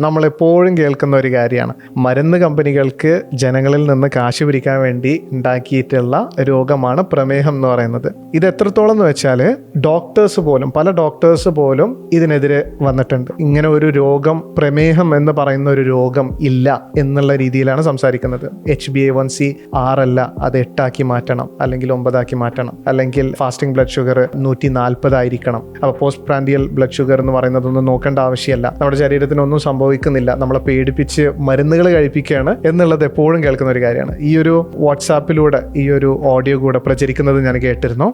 നമ്മളെപ്പോഴും കേൾക്കുന്ന ഒരു കാര്യമാണ്. മരുന്ന് കമ്പനികൾക്ക് ജനങ്ങളിൽ നിന്ന് കാശ് പിരിക്കാൻ വേണ്ടി ഉണ്ടാക്കിയിട്ടുള്ള രോഗമാണ് പ്രമേഹം എന്ന് പറയുന്നത്. ഇത് എത്രത്തോളം എന്ന് വെച്ചാൽ ഡോക്ടേഴ്സ് പോലും പല ഡോക്ടേഴ്സ് പോലും ഇതിനെതിരെ വന്നിട്ടുണ്ട്. ഇങ്ങനെ ഒരു രോഗം പ്രമേഹം എന്ന് പറയുന്ന ഒരു രോഗം ഇല്ല എന്നുള്ള രീതിയിലാണ് സംസാരിക്കുന്നത്. H B A one C ആറല്ല അത് എട്ടാക്കി മാറ്റണം അല്ലെങ്കിൽ ഒമ്പതാക്കി മാറ്റണം അല്ലെങ്കിൽ ഫാസ്റ്റിംഗ് ബ്ലഡ് ഷുഗർ നൂറ്റി നാൽപ്പതായിരിക്കണം അപ്പോൾ പോസ്റ്റ് പ്രാൻഡിയൽ ബ്ലഡ് ഷുഗർ എന്ന് പറയുന്നതൊന്നും നോക്കേണ്ട ആവശ്യമല്ല. നമ്മുടെ ശരീരത്തിനൊന്നും സംഭവിക്കുന്നില്ല. നമ്മളെ പേടിപ്പിച്ച് മരുന്നുകൾ കഴിപ്പിക്കുകയാണ് എന്നുള്ളത് എപ്പോഴും കേൾക്കുന്ന ഒരു കാര്യമാണ്. ഈ ഒരു വാട്സാപ്പിലൂടെ ഈ ഒരു ഓഡിയോ കൂടെ പ്രചരിക്കുന്നത് ഞാൻ കേട്ടിരുന്നു.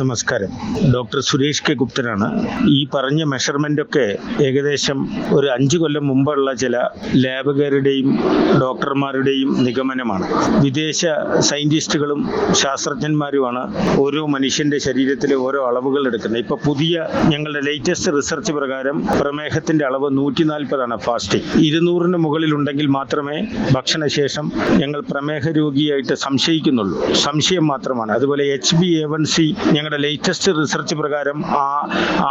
നമസ്കാരം. ഡോക്ടർ സുരേഷ് കെ ഗുപ്തനാണ്. ഈ പറഞ്ഞ മെഷർമെന്റ് ഒക്കെ ഏകദേശം ഒരു അഞ്ച് കൊല്ലം മുമ്പുള്ള ചില ലാബുകാരുടെയും ഡോക്ടർമാരുടെയും നിഗമനമാണ്. വിദേശ സയന്റിസ്റ്റുകളും ശാസ്ത്രജ്ഞന്മാരുമാണ് ഓരോ മനുഷ്യന്റെ ശരീരത്തിലെ ഓരോ അളവുകൾ എടുക്കുന്നത്. ഇപ്പൊ പുതിയ ഞങ്ങളുടെ ലേറ്റസ്റ്റ് റിസർച്ച് പ്രകാരം പ്രമേഹത്തിന്റെ അളവ് നൂറ്റി നാൽപ്പതാണ് ഫാസ്റ്റിംഗ് ഇരുന്നൂറിന് മുകളിലുണ്ടെങ്കിൽ മാത്രമേ ഭക്ഷണശേഷം ഞങ്ങൾ പ്രമേഹ രോഗിയായിട്ട് സംശയിക്കുന്നുള്ളൂ. സംശയം മാത്രമാണ്. അതുപോലെ H B A one C ഞങ്ങളുടെ ലേറ്റസ്റ്റ് റിസർച്ച് പ്രകാരം ആ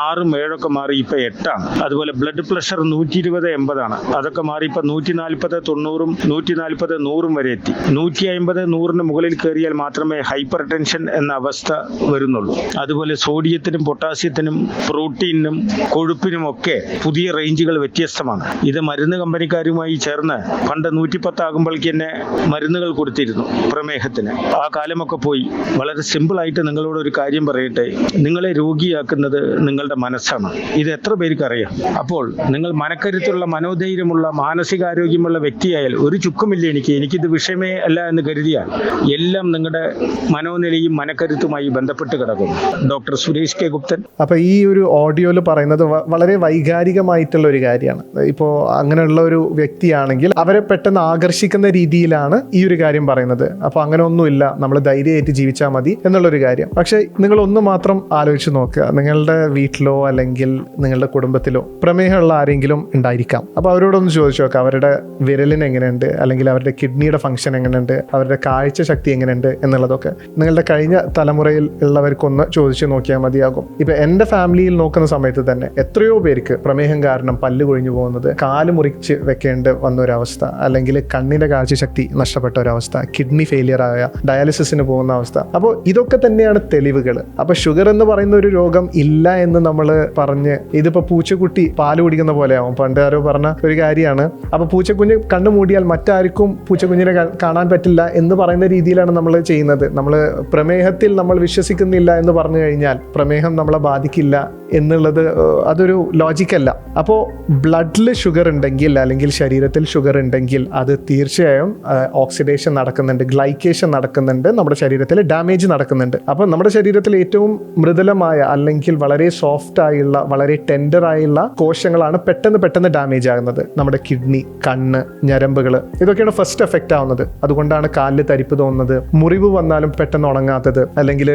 ആറും ഏഴൊക്കെ മാറി ഇപ്പൊ എട്ടാണ്. അതുപോലെ ബ്ലഡ് പ്രഷർ നൂറ്റി ഇരുപത് എൺപതാണ്. അതൊക്കെ മാറി ഇപ്പൊ നൂറ്റി നാൽപ്പത് തൊണ്ണൂറും നൂറ്റി നാൽപ്പത് നൂറും വരെ എത്തി. നൂറ്റി അമ്പത് നൂറിന് മുകളിൽ കയറിയാൽ മാത്രമേ ഹൈപ്പർ ടെൻഷൻ എന്ന അവസ്ഥ വരുന്നുള്ളൂ. അതുപോലെ സോഡിയത്തിനും പൊട്ടാസ്യത്തിനും പ്രോട്ടീനും കൊഴുപ്പിനും ഒക്കെ പുതിയ റേഞ്ചുകൾ വ്യത്യസ്തമാണ്. ഇത് മരുന്ന് കമ്പനിക്കാരുമായി ചേർന്ന് പണ്ട് നൂറ്റിപ്പത്താകുമ്പോഴേക്ക് തന്നെ മരുന്നുകൾ കൊടുത്തിരുന്നു പ്രമേഹത്തിന്. ആ കാലമൊക്കെ പോയി. വളരെ സിമ്പിളായിട്ട് നിങ്ങളോട് ഒരു കാര്യം പറയട്ടെ. നിങ്ങളെ രോഗിയാക്കുന്നത് നിങ്ങളുടെ മനസ്സാണ്. ഇത് എത്ര പേർക്ക് അറിയാം? അപ്പോൾ നിങ്ങൾ മനക്കരുത്തുള്ള മനോധൈര്യമുള്ള മാനസികാരോഗ്യമുള്ള വ്യക്തിയായാൽ ഒരു ചുക്കുമില്ല എനിക്ക്. എനിക്കിത് വിഷയമേ അല്ല എന്ന് കരുതിയാൽ എല്ലാം നിങ്ങളുടെ മനോനിലയും മനക്കരുത്തുമായി ബന്ധപ്പെട്ട് കിടക്കുന്നു. Doctor Suresh K Gupthan. അപ്പൊ ഈ ഒരു ഓഡിയോയിൽ പറയുന്നത് വളരെ വൈകാരികമായിട്ടുള്ള ഒരു കാര്യമാണ്. ഇപ്പോൾ അങ്ങനെയുള്ള ഒരു വ്യക്തിയാണെങ്കിൽ അവരെ പെട്ടെന്ന് ആകർഷിക്കുന്ന രീതിയിലാണ് ഈ ഒരു കാര്യം പറയുന്നത്. അപ്പോൾ അങ്ങനെ ഒന്നുമില്ല നമ്മൾ ധൈര്യമായിട്ട് ജീവിച്ചാൽ മതി എന്നുള്ളൊരു കാര്യം. പക്ഷേ നിങ്ങൾ ഒന്ന് മാത്രം ആലോചിച്ച് നോക്കുക. നിങ്ങളുടെ വീട്ടിലോ അല്ലെങ്കിൽ നിങ്ങളുടെ കുടുംബത്തിലോ പ്രമേഹമുള്ള ആരെങ്കിലും ഉണ്ടായിരിക്കാം. അപ്പോൾ അവരോടൊന്ന് ചോദിച്ചു നോക്കുക അവരുടെ വിരലിന് എങ്ങനെയുണ്ട്? അല്ലെങ്കിൽ അവരുടെ കിഡ്നിയുടെ ഫംഗ്ഷൻ എങ്ങനെയുണ്ട്? അവരുടെ കാഴ്ച ശക്തി എങ്ങനെയുണ്ട് എന്നുള്ളതൊക്കെ നിങ്ങളുടെ കഴിഞ്ഞ തലമുറയിൽ ഉള്ളവർക്കൊന്ന് ചോദിച്ചു നോക്കിയാൽ മതിയാകും. ഇപ്പൊ എന്റെ ഫാമിലിയിൽ നോക്കുന്ന സമയത്ത് തന്നെ എത്രയോ പേർക്ക് പ്രമേഹം കാരണം പല്ല് കൊഴിഞ്ഞു പോകുന്നത് കാൽ മുറിച്ച് വെക്കേണ്ട വന്ന ഒരവസ്ഥ അല്ലെങ്കിൽ കണ്ണിന്റെ കാഴ്ചശക്തി നഷ്ടപ്പെട്ട ഒരവസ്ഥ കിഡ്നി ഫെയിലിയർ ആയ ഡയാലിസിസിന് പോകുന്ന അവസ്ഥ. അപ്പോൾ ഇതൊക്കെ തന്നെയാണ് തെളിവുകൾ അപ്പോൾ ഷുഗർ എന്ന് പറയുന്ന ഒരു രോഗം ഇല്ല എന്ന് നമ്മൾ പറഞ്ഞ് ഇതിപ്പോ പൂച്ചക്കുട്ടി പാൽ കുടിക്കുന്ന പോലെയാവും. പണ്ട് ആരോ പറഞ്ഞ ഒരു കാര്യമാണ്. അപ്പോൾ പൂച്ചക്കുഞ്ഞ് കണ്ണു മൂടിയാൽ മറ്റാർക്കും പൂച്ചക്കുഞ്ഞിനെ കാണാൻ പറ്റില്ല എന്ന് പറയുന്ന രീതിയിലാണ് നമ്മൾ ചെയ്യുന്നത്. നമ്മൾ പ്രമേഹത്തിൽ നമ്മൾ വിശ്വസിക്കുന്നില്ല എന്ന് പറഞ്ഞു കഴിഞ്ഞാൽ പ്രമേഹം നമ്മളെ ബാധിക്കില്ല എന്നുള്ളത് അതൊരു ലോജിക്കല്ല അപ്പോൾ ബ്ലഡിൽ ഷുഗർ ഉണ്ടെങ്കിൽ അല്ലെങ്കിൽ ശരീരത്തിൽ ഷുഗർ ഉണ്ടെങ്കിൽ അത് തീർച്ചയായും ഓക്സിഡേഷൻ നടക്കുന്നുണ്ട് ഗ്ലൈക്കേഷൻ നടക്കുന്നുണ്ട് നമ്മുടെ ശരീരത്തിൽ ഡാമേജ് നടക്കുന്നുണ്ട്. അപ്പോൾ നമ്മുടെ ശരീരത്തിൽ ഏറ്റവും മൃദുലമായ അല്ലെങ്കിൽ വളരെ സോഫ്റ്റ് ആയുള്ള വളരെ ടെൻഡർ ആയുള്ള കോശങ്ങളാണ് പെട്ടെന്ന് പെട്ടെന്ന് ഡാമേജ് ആകുന്നത്. നമ്മുടെ കിഡ്നി കണ്ണ് ഞരമ്പുകൾ ഇതൊക്കെയാണ് ഫസ്റ്റ് എഫക്റ്റ് ആവുന്നത്. അതുകൊണ്ടാണ് കാലിൽ തരിപ്പ് തോന്നുന്നത് മുറിവ് വന്നാലും പെട്ടെന്ന് ഉണങ്ങാത്തത് അല്ലെങ്കിൽ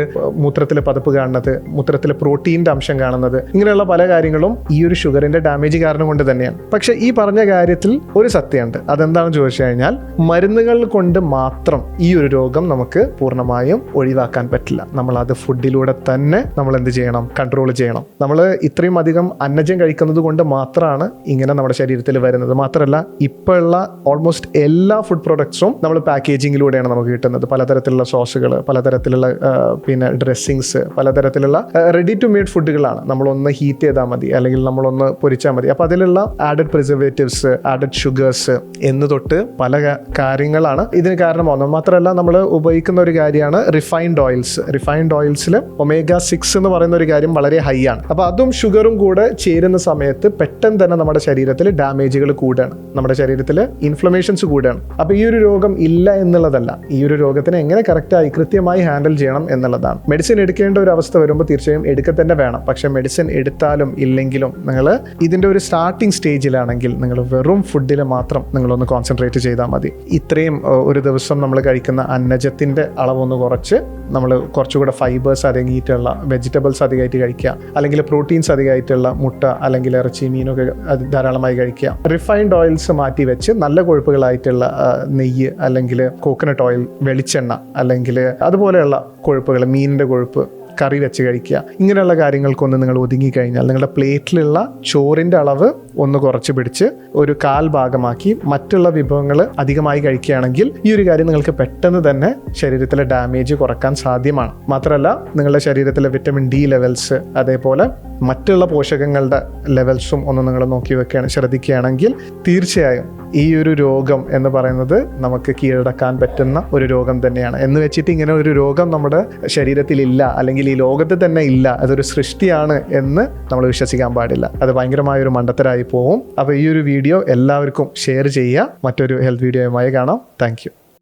മൂത്രത്തിൽ പതപ്പ് കാണുന്നത് മൂത്രത്തിൽ പ്രോട്ടീന്റെ അംശം കാണുന്നത്. ഇങ്ങനെയുള്ള പല കാര്യങ്ങളും ഈ ഒരു ഷുഗറിന്റെ ഡാമേജ് കാരണം കൊണ്ട് തന്നെയാണ്. പക്ഷെ ഈ പറഞ്ഞ കാര്യത്തിൽ ഒരു സത്യമുണ്ട്. അതെന്താണെന്ന് ചോദിച്ചു കഴിഞ്ഞാൽ മരുന്നുകൾ കൊണ്ട് മാത്രം ഈ ഒരു രോഗം നമുക്ക് പൂർണമായും ഒഴിവാക്കാൻ പറ്റില്ല. നമ്മൾ അത് ഫുഡിലൂടെ തന്നെ നമ്മൾ എന്ത് ചെയ്യണം? കൺട്രോൾ ചെയ്യണം. നമ്മൾ ഇത്രയും അധികം അന്നജം കഴിക്കുന്നത് കൊണ്ട് മാത്രമാണ് ഇങ്ങനെ നമ്മുടെ ശരീരത്തിൽ വരുന്നത്. മാത്രമല്ല ഇപ്പോൾ ഉള്ള ഓൾമോസ്റ്റ് എല്ലാ ഫുഡ് പ്രൊഡക്ട്സും നമ്മൾ പാക്കേജിങ്ങിലൂടെയാണ് നമുക്ക് കിട്ടുന്നത്. പലതരത്തിലുള്ള സോസുകൾ പലതരത്തിലുള്ള പിന്നെ ഡ്രസ്സിങ്സ് പലതരത്തിലുള്ള റെഡി ടു മെയ്ഡ് ഫുഡുകളാണ് നമ്മളൊന്ന് ഹീറ്റ് ചെയ്താൽ മതി അല്ലെങ്കിൽ നമ്മളൊന്ന് പൊരിച്ചാൽ മതി. അപ്പോൾ അതിലുള്ള ആഡഡ് പ്രിസർവേറ്റീവ്സ് ആഡഡ് ഷുഗേഴ്സ് എന്ന് തൊട്ട് പല കാര്യങ്ങളാണ്. ഇതിന് കാരണമാകുന്നത് മാത്രമല്ല നമ്മൾ ഉപയോഗിക്കുന്ന ഒരു കാര്യമാണ് റിഫൈൻഡ് ഓയിൽസ് റിഫൈൻഡ് ഓയിൽസിൽ ഒമേഗ സിക്സ് എന്ന് പറയുന്ന ഒരു കാര്യം വളരെ ഹൈ ആണ്. അപ്പോൾ അതും ഷുഗറും കൂടെ ചേരുന്ന സമയത്ത് പെട്ടെന്ന് തന്നെ നമ്മുടെ ശരീരത്തിൽ ഡാമേജുകൾ കൂടുകയാണ്. നമ്മുടെ ശരീരത്തിൽ ഇൻഫ്ലമേഷൻസ് കൂടുകയാണ്. അപ്പോൾ ഈ ഒരു രോഗം ഇല്ല എന്നുള്ളതല്ല. ഈ ഒരു രോഗത്തിനെ എങ്ങനെ കറക്റ്റായി കൃത്യമായി ഹാൻഡിൽ ചെയ്യണം എന്നുള്ളതാണ്. മെഡിസിൻ എടുക്കേണ്ട ഒരു അവസ്ഥ വരുമ്പോൾ തീർച്ചയായും എടുക്കുക തന്നെ വേണം. പക്ഷേ മെഡിസിൻ എടുത്താലും ഇല്ലെങ്കിലും നിങ്ങൾ ഇതിന്റെ ഒരു സ്റ്റാർട്ടിംഗ് സ്റ്റേജിലാണെങ്കിൽ നിങ്ങൾ വെറും ഫുഡിൽ മാത്രം നിങ്ങളൊന്ന് കോൺസെൻട്രേറ്റ് ചെയ്താൽ മതി. ഇത്രയും ഒരു ദിവസം നമ്മൾ കഴിക്കുന്ന അന്നജത്തിന്റെ അളവൊന്ന് കുറച്ച് നമ്മൾ കുറച്ചുകൂടെ ഫൈബേഴ്സ് അടങ്ങിയിട്ടുള്ള വെജിറ്റബിൾസ് അധികമായിട്ട് കഴിക്കുക. അല്ലെങ്കിൽ പ്രോട്ടീൻസ് അധികമായിട്ടുള്ള മുട്ട അല്ലെങ്കിൽ ഇറച്ചി മീനൊക്കെ ധാരാളമായി കഴിക്കുക. റിഫൈൻഡ് ഓയിൽസ് മാറ്റി വെച്ച് നല്ല കൊഴുപ്പുകളായിട്ടുള്ള നെയ്യ് അല്ലെങ്കിൽ കോക്കനട്ട് ഓയിൽ വെളിച്ചെണ്ണ അല്ലെങ്കിൽ അതുപോലെയുള്ള കൊഴുപ്പുകൾ മീനിന്റെ കൊഴുപ്പ് കറി വെച്ച് കഴിക്കുക. ഇങ്ങനെയുള്ള കാര്യങ്ങൾക്കൊന്ന് നിങ്ങൾ ഒതുങ്ങിക്കഴിഞ്ഞാൽ നിങ്ങളുടെ പ്ലേറ്റിലുള്ള ചോറിന്റെ അളവ് ഒന്ന് കുറച്ച് പിടിച്ച് ഒരു കാൽ ഭാഗമാക്കി മറ്റുള്ള വിഭവങ്ങൾ അധികമായി കഴിക്കുകയാണെങ്കിൽ ഈ ഒരു കാര്യം നിങ്ങൾക്ക് പെട്ടെന്ന് തന്നെ ശരീരത്തിലെ ഡാമേജ് കുറയ്ക്കാൻ സാധ്യമാണ്. മാത്രമല്ല നിങ്ങളുടെ ശരീരത്തിലെ വിറ്റമിൻ ഡി ലെവൽസ് അതേപോലെ മറ്റുള്ള പോഷകങ്ങളുടെ ലെവൽസും ഒന്ന് നിങ്ങൾ നോക്കി വെക്കുകയാണ് ശ്രദ്ധിക്കുകയാണെങ്കിൽ തീർച്ചയായും ഈ ഒരു രോഗം എന്ന് പറയുന്നത് നമുക്ക് കീഴടക്കാൻ പറ്റുന്ന ഒരു രോഗം തന്നെയാണ്. എന്ന് വെച്ചിട്ട് ഇങ്ങനെ ഒരു രോഗം നമ്മുടെ ശരീരത്തിൽ ഇല്ല അല്ലെങ്കിൽ ഈ ലോകത്ത് തന്നെ ഇല്ല അതൊരു സൃഷ്ടിയാണ് എന്ന് നമ്മൾ വിശ്വസിക്കാൻ പാടില്ല. അത് ഭയങ്കരമായ ഒരു മണ്ടത്തരായി പോവും. അപ്പോൾ ഈ ഒരു വീഡിയോ എല്ലാവർക്കും ഷെയർ ചെയ്യുക. മറ്റൊരു ഹെൽത്ത് വീഡിയോയുമായി കാണാം. താങ്ക്